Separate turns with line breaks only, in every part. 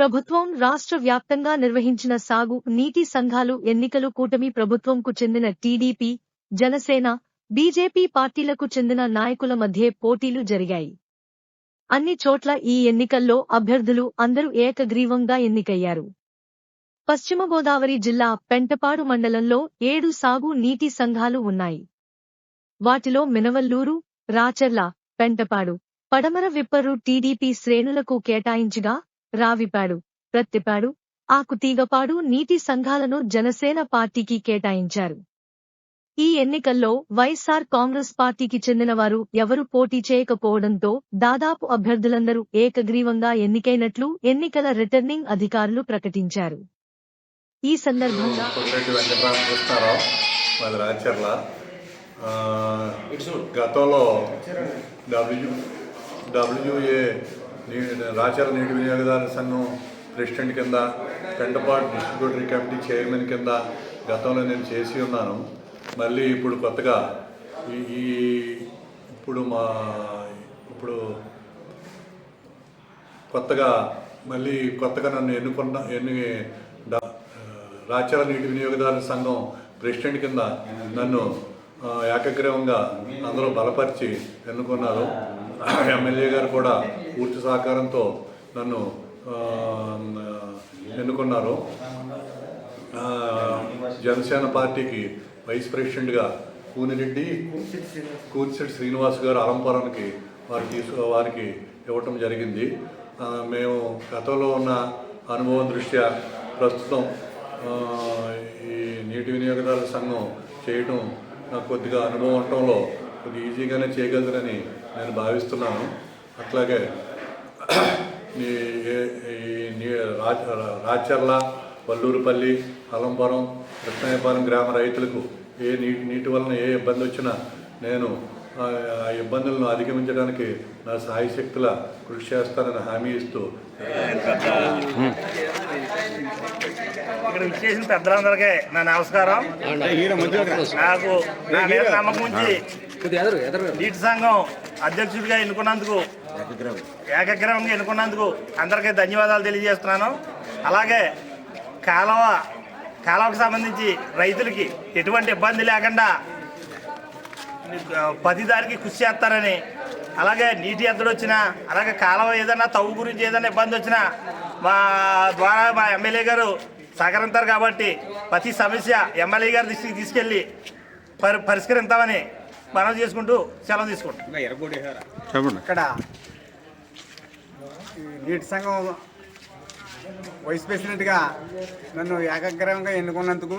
ప్రభుత్వం రాష్ట్ర వ్యాప్తంగా నిర్వహించిన సాగు నీటి సంఘాలు ఎన్నికలు కూటమి ప్రభుత్వంకు చెందిన టీడీపీ జనసేన బీజేపీ పార్టీలకు చెందిన నాయకుల మధ్య పోటీలు జరిగాయి. అన్ని చోట్ల ఈ ఎన్నికల్లో అభ్యర్థులు అందరూ ఏకగ్రీవంగా ఎన్నికయ్యారు. పశ్చిమ గోదావరి జిల్లా పెంటపాడు మండలంలో ఏడు సాగు నీటి సంఘాలు ఉన్నాయి. వాటిలో మినవల్లూరు రాచర్ల పెంటపాడు పడమర విప్పరు టీడీపీ శ్రేణులకు కేటాయించగా రావిపాడు ప్రత్తిపాడు ఆకుతీగపాడు నీటి సంఘాలను జనసేన పార్టీకి కేటాయించారు. ఈ ఎన్నికల్లో వైఎస్సార్ కాంగ్రెస్ పార్టీకి చెందినవారు ఎవరు పోటీ చేయకపోవడంతో దాదాపు అభ్యర్థులందరూ ఏకగ్రీవంగా ఎన్నికైనట్లు ఎన్నికల రిటర్నింగ్ అధికారులు ప్రకటించారు. ఈ సందర్భంగా
గతంలో డబ్ల్యూ డబ్ల్యూఏ రాచర్ల నీటి వినియోగదారుల సంఘం ప్రెసిడెంట్ కింద పెంటపాటు డిస్ట్రిబ్యూటరీ కమిటీ చైర్మన్ కింద గతంలో నేను చేసి ఉన్నాను. మళ్ళీ ఇప్పుడు కొత్తగా ఈ ఇప్పుడు మా ఇప్పుడు కొత్తగా మళ్ళీ కొత్తగా నన్ను ఎన్నుకున్న ఎన్ని డా- నీటి వినియోగదారుల సంఘం ప్రెసిడెంట్ కింద నన్ను ఏకగ్రీవంగా అందరూ బలపరిచి ఎన్నుకున్నారు. ఎమ్మెల్యే గారు కూడా పూర్తి సహకారంతో నన్ను ఎన్నుకున్నారు. జనసేన పార్టీకి వైస్ ప్రెసిడెంట్గా కూనిరెడ్డి కూర్చెట్టి శ్రీనివాస్ గారు అలంపురానికి వారు తీసు వారికి ఇవ్వటం జరిగింది. మేము గతంలో ఉన్న అనుభవం దృష్ట్యా ప్రస్తుతం ఈ నీటి వినియోగదారుల సంఘం చేయటం నాకు కొద్దిగా అనుభవం ఉండటంలో కొద్దిగా ఈజీగానే చేయగలరని నేను భావిస్తున్నాను. అట్లాగే ఈ నీ- రాచర్ల వల్లూరుపల్లి అలంపురం కృష్ణాయపాలెం గ్రామ రైతులకు ఏ నీటి నీటి వలన ఏ ఇబ్బంది వచ్చినా నేను ఆ ఆ ఇబ్బందులను అధిగమించడానికి నా సాయశక్తుల కృషి చేస్తానని హామీ ఇస్తూ
ఇక్కడ విచ్చేసిన పెద్దలందరికీ నా నమస్కారం. నాకు నా మీద నమ్మకం ఉంచి నీటి సంఘం అధ్యక్షుడిగా ఎన్నుకున్నందుకు ఏకగ్రహంగా ఎన్నుకున్నందుకు అందరికీ ధన్యవాదాలు తెలియజేస్తున్నాను. అలాగే కాలువ కాలువకు సంబంధించి రైతులకి ఎటువంటి ఇబ్బంది లేకుండా పదిదారికి కృషి చేస్తారని అలాగే నీటి ఎద్దడు వచ్చినా అలాగే కాలువ ఏదైనా తవ్వు గురించి ఏదైనా ఇబ్బంది వచ్చినా మా ద్వారా మా ఎమ్మెల్యే గారు సహకరిస్తారు కాబట్టి ప్రతి సమస్య ఎమ్మెల్యే గారి దృష్టికి తీసుకెళ్ళి పరి పరిష్కరిస్తామని మనం చేసుకుంటూ సెలవు తీసుకుంటాం.
ఇక్కడ ఈ నీటి సంఘం వైస్ ప్రెసిడెంట్గా నన్ను ఏకగ్రహంగా ఎన్నుకున్నందుకు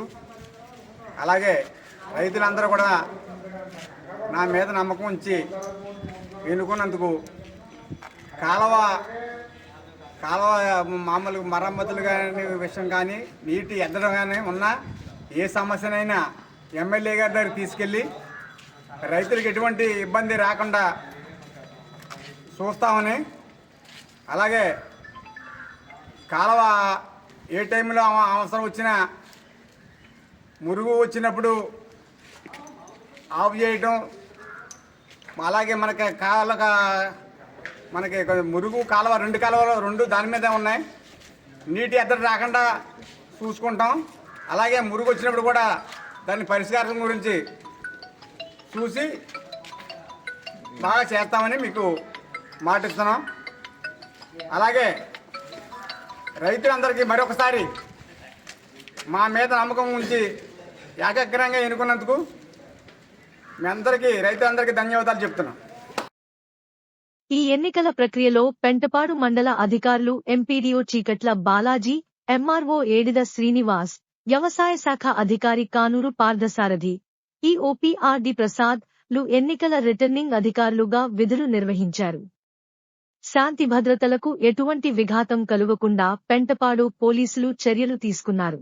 అలాగే రైతులందరూ కూడా నా మీద నమ్మకం ఉంచి ఎన్నుకున్నందుకు కాలువ కాలువ మామూలుగా మరమ్మతులు కానీ విషయం కానీ నీటి ఎద్దడం కానీ ఉన్న ఏ సమస్యనైనా ఎమ్మెల్యే గారి దగ్గర తీసుకెళ్ళి రైతులకు ఎటువంటి ఇబ్బంది రాకుండా చూస్తామని అలాగే కాలువ ఏ టైంలో అవసరం వచ్చినా మురుగు వచ్చినప్పుడు ఆఫ్ చేయటం అలాగే మనకి కాలక మనకి మురుగు కాలువ రెండు కాలువలు రెండు దాని మీదే ఉన్నాయి. నీటి ఎద్దడి రాకుండా చూసుకుంటాం. అలాగే మురుగు వచ్చినప్పుడు కూడా దాని పరిష్కారం గురించి చూసి బాగా చేస్తామని మీకు మాటిస్తున్నాం. అలాగే రైతులందరికీ మరొకసారి మా మీద నమ్మకం ఉంచి ఏకాగ్రంగా ఎన్నుకున్నందుకు మీ అందరికీ రైతులందరికీ ధన్యవాదాలు చెప్తున్నాం.
ఈ ఎన్నికల ప్రక్రియలో పెంటపాడు మండల అధికారులు ఎంపీడీఓ చీకట్ల బాలాజీ ఎంఆర్ఓ ఏడిద శ్రీనివాస్ వ్యవసాయ శాఖ అధికారి కానూరు పార్థసారథి ఈఓపీఆర్డి ప్రసాద్లు ఎన్నికల రిటర్నింగ్ అధికారులుగా విధులు నిర్వహించారు. శాంతి భద్రతలకు ఎటువంటి విఘాతం కలుగకుండా పెంటపాడు పోలీసులు చర్యలు తీసుకున్నారు.